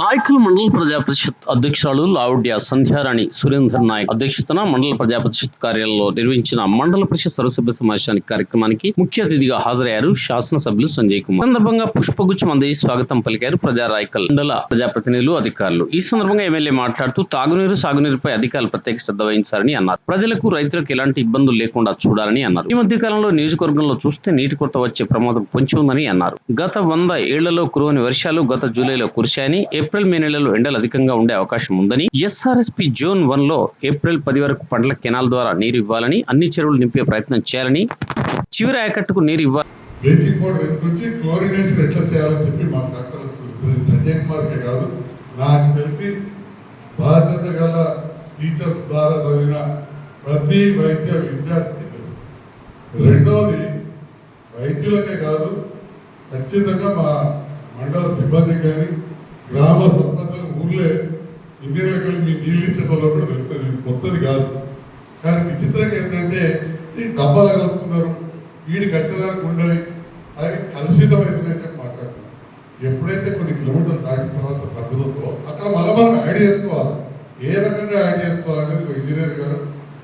నాయకుల మండల ప్రజాపరిషత్ అధ్యక్షురాలు లావుడ్య సంధ్యారాణి సురేందర్ నాయక్ అధ్యక్షతన మండల ప్రజాపరిషత్ కార్యాలయంలో నిర్వహించిన మండల పరిషత్ సర్వసభ్య సమావేశానికి కార్యక్రమానికి ముఖ్య అతిథిగా హాజరయ్యారు శాసనసభ్యులు సంజయ్ కుమార్. సందర్భంగా పుష్పగుచ్చం అందజేసి స్వాగతం పలికారు ప్రజా నాయకులు మండల ప్రజాప్రతినిధులు అధికారులు. ఈ సందర్భంగా ఎమ్మెల్యే మాట్లాడుతూ తాగునీరు సాగునీరుపై అధికారులు ప్రత్యేక శ్రద్ధ వహించారని అన్నారు. ప్రజలకు రైతులకు ఎలాంటి ఇబ్బందులు లేకుండా చూడాలని అన్నారు. ఈ మధ్య కాలంలో నియోజకవర్గంలో చూస్తే నీటి కొరత వచ్చే ప్రమాదం పొంచి ఉందని అన్నారు. గత వంద ఏళ్ళలో కురువని వర్షాలు గత జూలైలో కురిశాయని ఏప్రిల్ మే నెలలో ఎండలు అధికంగా ఉండే అవకాశం ఉందని ఎస్ఆర్ఎస్పి జోన్ వన్లో ఏప్రిల్ పది వరకు పండ్ల కెనాల్ ద్వారా నీరు ఇవ్వాలని అన్ని చెరువులు నింపే ప్రయత్నం చేయాలని చివరి ఆయకట్టుకు నీరు ఇవ్వాలి బ్లీచింగ్ పౌడర్ ఎత్తుకొచ్చి క్లోరినేషన్ ఎట్లా చేయాలని చెప్పి మా డాక్టర్లు చూస్తున్నారు. సంజయ్ కుమార్కే కాదు నాకు తెలిసి బాధ్యత గల టీచర్ ద్వారా చదివిన ప్రతి వైద్య విద్యార్థికి తెలుసు. రెండవది వైద్యులకే కాదు ఖచ్చితంగా మా మండల సిబ్బంది కానీ గ్రామ సర్పంచుల ఊర్లే ఇండియన్లకు మీ నీళ్ళు ఇచ్చే కూడా తెలుస్తుంది ఇది కొత్తది కాదు. కానీ విచిత్రంగా ఏంటంటే ఈ డబ్బాలు కలుపుతున్నారు వీడి ఖచ్చితంగా ఉండదు అది కలుషితమైందని చెప్పి మాట్లాడుతున్నారు. ఎప్పుడైతే కొన్ని కిలోమీటర్లు దాటిన తర్వాత తగ్గుతుందో అక్కడ మళ్ళీ మనం యాడ్ చేసుకోవాలి. ఏ రకంగా యాడ్ చేసుకోవాలనేది ఒక ఇంజనీర్ గారు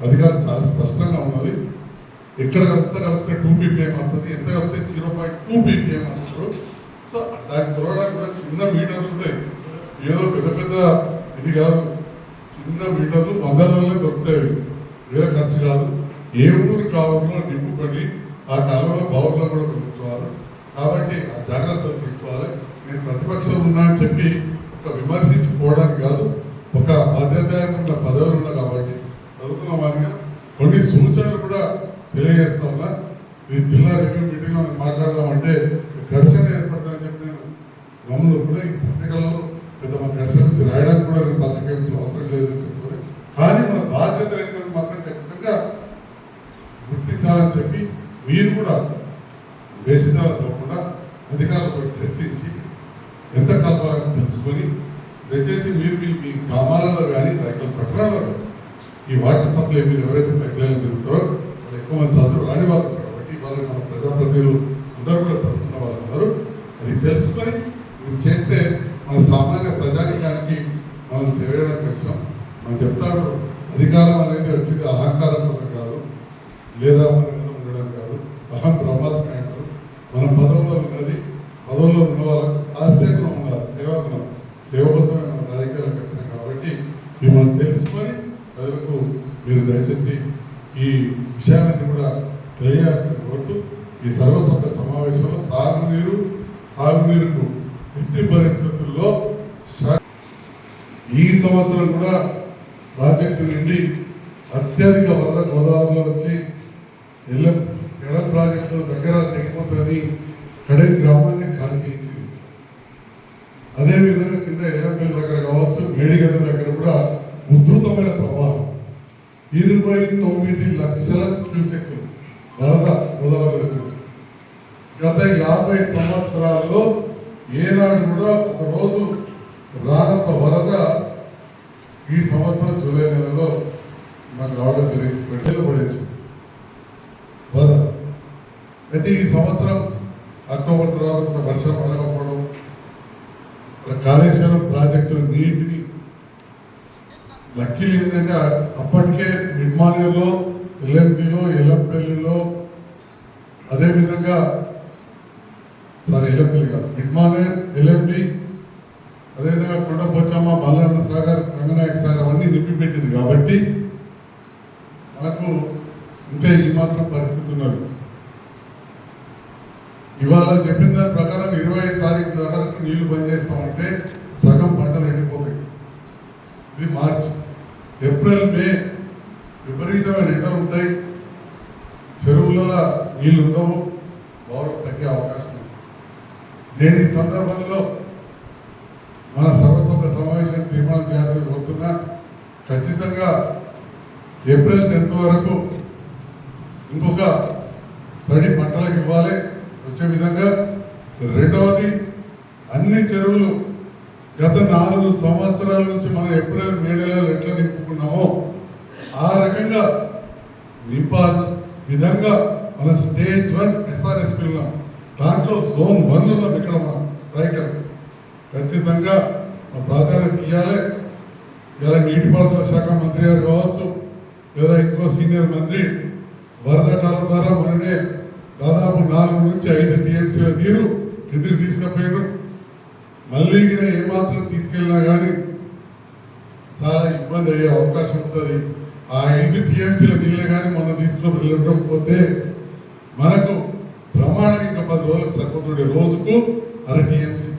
అధికారం చాలా స్పష్టంగా ఉన్నది ఎక్కడ ఎంత కలిపితే టూ పీపీఎం అవుతుంది ఎంత కలిపితే జీరో పాయింట్ టూ పీపీఎం అంటారు సో దానికి కురవడానికి చిన్న మీటర్లు ఉంటాయి. ఏదో పెద్ద పెద్ద ఇది కాదు. చిన్న మీటర్లు వందలలో దొరుకుతాయి. వేరే ఖర్చు కాదు. ఏ ఊరు కావాలో నింపుకొని ఆ కాలంలో బావుల్లో కూడా దొరుకుతున్నారు కాబట్టి ఆ జాగ్రత్తలు తీసుకోవాలి. నేను ప్రతిపక్షం ఉన్నా అని చెప్పి ఒక విమర్శించి పోవడానికి కాదు. ఒక బాధ్యతాయుత పదవులు చదువుకున్న వారిగా కొన్ని సూచనలు కూడా తెలియజేస్తా ఉన్నా ఈ జిల్లా రివ్యూ మీటింగ్లో మాట్లాడదామంటే ఘర్షణ ఏర్పడతామని చెప్పి నేను గమనిలో కూడా ఈ పత్రికలలో పెద్ద మన ఘర్షణ గురించి రాయడానికి కూడా నేను పత్రికేయులు అవసరం లేదని చెప్పుకోవాలి కానీ మన బాధ్యత ఏంటని మాత్రం ఖచ్చితంగా గుర్తించాలని చెప్పి మీరు కూడా వేసిదాలు పోకుండా అధికారులతో చర్చించి ఎంత కలపాలని తెలుసుకొని దయచేసి మీరు మీ మీ గ్రామాలలో కానీ రైతుల పట్టణాల్లో ఈ వాటర్ సప్లై మీద ఎవరైతే ప్రజ్ఞలు తిరుగుతారో వాళ్ళు ఎక్కువ మంది చదువు రాని వాళ్ళు కాబట్టి వాళ్ళు మన ప్రజాప్రతినిధులు అందరూ కూడా చదువుకున్న వాళ్ళు ఉన్నారు. అది తెలుసుకొని మనం చేస్తే మన సామాన్య ప్రజానికానికి మనం చేయడానికి వచ్చినాం. మనం చెప్తారు అధికారం అనేది వచ్చింది అహంకారం కోసం కాదు. లేదా మన మీద ఉండడం కాదు అహం బ్రహ్మాస్మి అంటారు మన పదవులో ఉన్నది పదవులో ఉన్న వాళ్ళకి ఆశయగుణం ఉండాలి సేవాగుణం సేవ కోసమే మన రాజకీయాలకు వచ్చినాం కాబట్టి మిమ్మల్ని తెలుసుకొని ప్రజలకు మీరు దయచేసి ఈ విషయాన్ని కూడా తెలియాల్సిన కోరుతూ ఈ సర్వసభ్య సమావేశంలో తాగునీరు సాగునీరుకు ఎట్టి పరిస్థితుల్లో ఈ సంవత్సరం కూడా ప్రాజెక్టు నుండి అత్యధిక వరద గోదావరిలో వచ్చి ఎల్లం ఎడ ప్రాజెక్టు దగ్గర తెగిపోతుంది కడే గ్రామాన్ని ఖాళీ చేయించింది అదేవిధంగా కింద ఎల్లంపల్లి దగ్గర కావచ్చు యొక్క కూడా ఉధృతమైన ప్రవాహం. ఇరవై తొమ్మిది లక్షల క్యూసెక్కులు. వరద గోదావరి గత యాభై సంవత్సరాల్లో ఏనాడు కూడా ఒకరోజు రానంత వరద ఈ సంవత్సరం జూలై నెలలో నాకు రావడం జరిగింది. పెట్టెలు పడేసి వరద. అయితే ఈ సంవత్సరం అక్టోబర్ తర్వాత కొంత వర్షం పడకపోవడం కాళేశ్వరం ప్రాజెక్టు నీటిని లక్కీలు ఏంటంటే అప్పటికే మిడ్మానేర్లో ఎల్ఎంపీలో ఎల్ఎంపల్లిలో అదేవిధంగా సారీ ఎల్ఎంపల్లి కాదు మిడ్మానేర్ ఎల్ఎండి అదేవిధంగా కొండపోచమ్మ మల్లన్న ఏప్రిల్ మే విపరీతమైన ఎండలు ఉంటాయి. చెరువులలో నీళ్ళు ఉండవు. బావులు తగ్గే అవకాశం ఉంది. నేను ఈ సందర్భంలో మన సర్వసభ్య సమావేశం తీర్మానం చేయాల్సి కోరుతున్నా ఖచ్చితంగా ఏప్రిల్ టెన్త్ వరకు ఇంకొక తడి పంటలకు ఇవ్వాలి. వచ్చే విధంగా రెండవది అన్ని చెరువులు గత నాలుగు సంవత్సరాల నుంచి మనం ఏప్రిల్ మే ఎట్లా నింపుకున్నామో ఆ రకంగా నింపాల్సిన విధంగా మన స్టేజ్ వన్ ఎస్ఆర్ఎస్ పిల్లం దాంట్లో జోన్ వన్ ఉన్నాం ఇక్కడ మనం రైటర్ ఖచ్చితంగా ప్రాధాన్యత ఇవ్వాలి ఇలా నీటిపారుదల శాఖ మంత్రి గారు కావచ్చు లేదా ఇంకో సీనియర్ మంత్రి వరద కాలం ద్వారా మొన్ననే దాదాపు నాలుగు నుంచి ఐదు టీఎంసీల నీరు ఎదురు తీసుకుపోయారు మళ్ళీ గిన ఏమాత్రం తీసుకెళ్ళినా కానీ చాలా ఇబ్బంది అయ్యే అవకాశం ఉంటుంది. ఆ ఐదు టీఎంసీల నీళ్ళు కానీ మనం తీసుకుని వెళ్ళకపోతే మనకు ప్రమాణం ఇంకా పది రోజులకు సరిపోతుండే రోజుకు అర టీఎంసీ.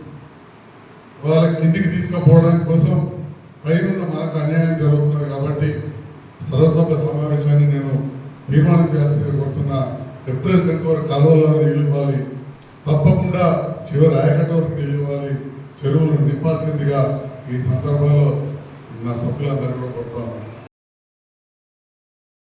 వాళ్ళ కిందికి తీసుకుపోవడానికి కోసం పైన మనకు అన్యాయం జరుగుతున్నది కాబట్టి సర్వసభ సమావేశాన్ని నేను తీర్మానం చేయాల్సింది కోరుతున్నా. ఏప్రిల్ టెన్త్ వరకు నీళ్ళు ఇవ్వాలి తప్పకుండా చివరి ఆయకట్ట వరకు నీళ్ళు ఇవ్వాలి చెరువులు నింపాల్సిందిగా ఈ సందర్భంలో నా సభ్యులందరూ కూడా కోరుతా ఉన్నాను.